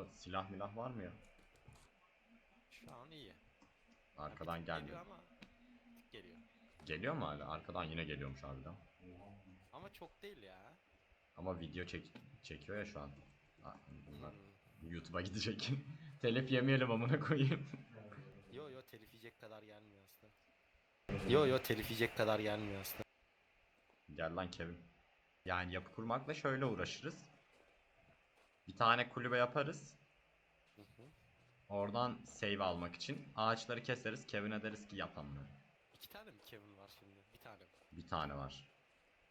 Burada silah milah var mı ya? Şu an iyi. Arkadan Geliyor gelmiyor. ama tık geliyor. Geliyor mu hala? Arkadan yine geliyormuş harbiden. Ama çok değil ya. Ama video çek çekiyor ya şu an. Bunlar Hmm. YouTube'a gidecek. Telif yemeyelim amına koyayım. Yo yo telif yiyecek kadar gelmiyor aslında. Yo yo telif yiyecek kadar gelmiyor aslında. Gel lan Kevin. Yani yapı kurmakla şöyle uğraşırız. Bir tane kulübe yaparız. Oradan save almak için ağaçları keseriz. Kevin'e deriz ki yap amına. İki tane mi Kevin var şimdi? Bir tane mi? Bir tane var.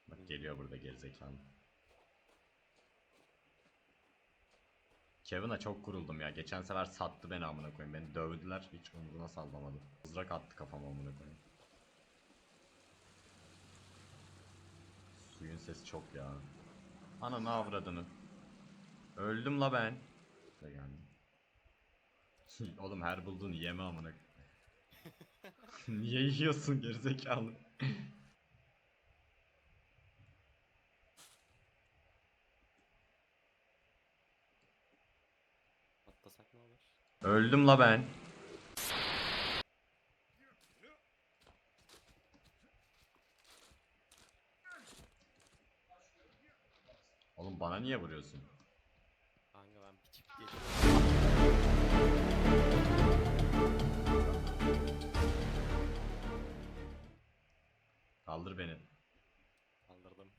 Bak geliyor burada gerizekalı. Kevin'a çok kuruldum ya. Geçen sefer sattı beni amına koyayım. Beni dövdüler. Hiç umuruna sallamadı. Mızrak attı kafama amına koyayım. Suyun sesi çok ya. Ana ne avradını. Öldüm la ben. De geldim. Oğlum her bulduğunu yeme amına. Niye yiyorsun gerizekalı? Atlasak ne olur? Öldüm la ben. Oğlum bana niye vuruyorsun? Kanka ben bir çift Kaldır beni. Kaldırdım.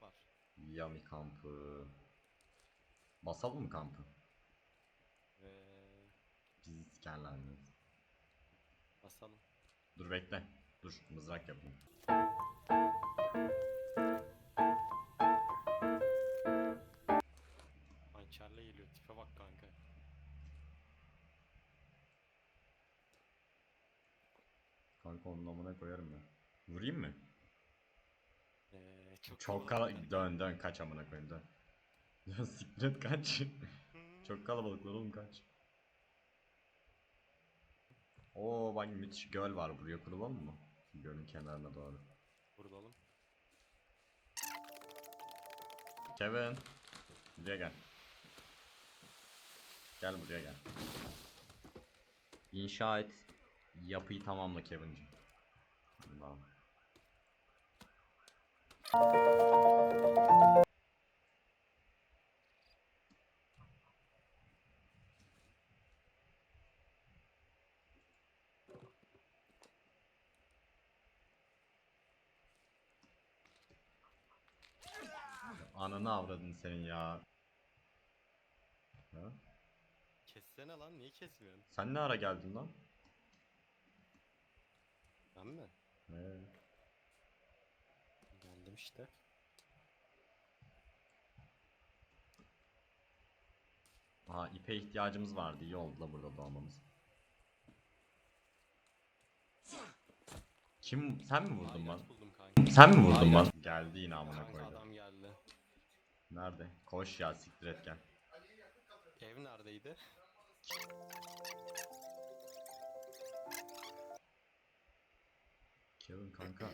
Var. Yami kampı. Basalım mı kampı? Ve Bizi sikerler mi? basalım. Dur bekle. Dur mızrak yapayım. Kanka onun amına koyarım ya. Vurayım mı? Ee, çok Çok kalabalık. kala... Dön dön kaç amına koyayım dön. Ya siktir et kaç. Çok kalabalıklar oğlum kaç. Oo bak müthiş göl var buraya kuralım mı? Gölün kenarına doğru. Vuralım. Kevin. Buraya gel. Gel buraya gel. İnşa et. Yapıyı tamamla Kevin'cim. Tamam. Ananı avradın senin ya. Ha? Kessene lan. Niye kesmiyorsun? Sen ne ara geldin lan? Ben mi? Ee, Geldim işte. Aa ipe ihtiyacımız vardı. İyi oldu la burada doğmamız. Kim sen mi vurdun lan? Ayyaş buldum kanka. Sen mi vurdun lan? Geldi yine amına Kanka koydu. adam geldi. Nerede? Koş ya siktir et gel. Ev neredeydi? Kevin kanka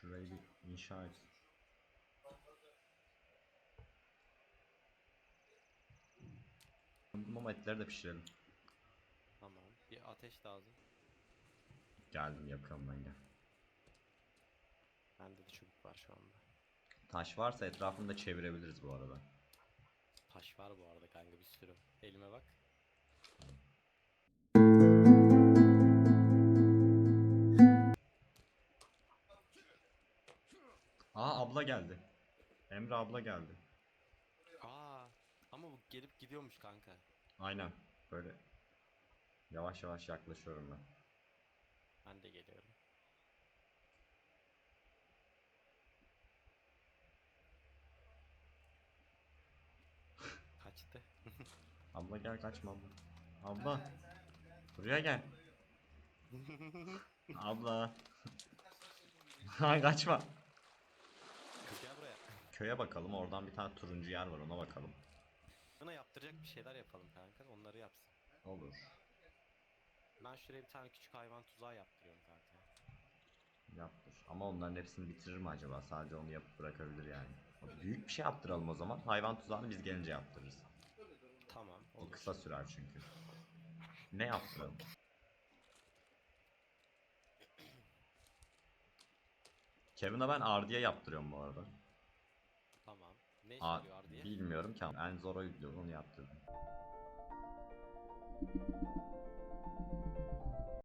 şurayı bir inşa et. Mum etleri de pişirelim. Tamam. Bir ateş lazım. Geldim yakıyorum ben gel. Bende de çubuk var şu anda. Taş varsa etrafını da çevirebiliriz bu arada. Taş var bu arada kanka bir sürü. Elime bak. Aa abla geldi. Emre abla geldi. Aa, ama bu gelip gidiyormuş kanka. Aynen böyle yavaş yavaş yaklaşıyorum ben. Ben de geliyorum. Kaçtı. Abla gel kaçma abla. Abla. Buraya gel. Abla. Kaçma köye bakalım. Oradan bir tane turuncu yer var ona bakalım. Buna yaptıracak bir şeyler yapalım kanka. Onları yapsın. Olur. Ben şuraya bir tane küçük hayvan tuzağı yaptırıyorum zaten. Yaptır. Ama onların hepsini bitirir mi acaba? Sadece onu yapıp bırakabilir yani. Büyük bir şey yaptıralım o zaman. Hayvan tuzağını biz gelince yaptırırız. Tamam. Olur. O kısa sürer çünkü. ne yaptıralım? Kevin'a ben ardiye yaptırıyorum bu arada. Ne Aa, diye? Bilmiyorum ki en zor oydu onu yaptırdım.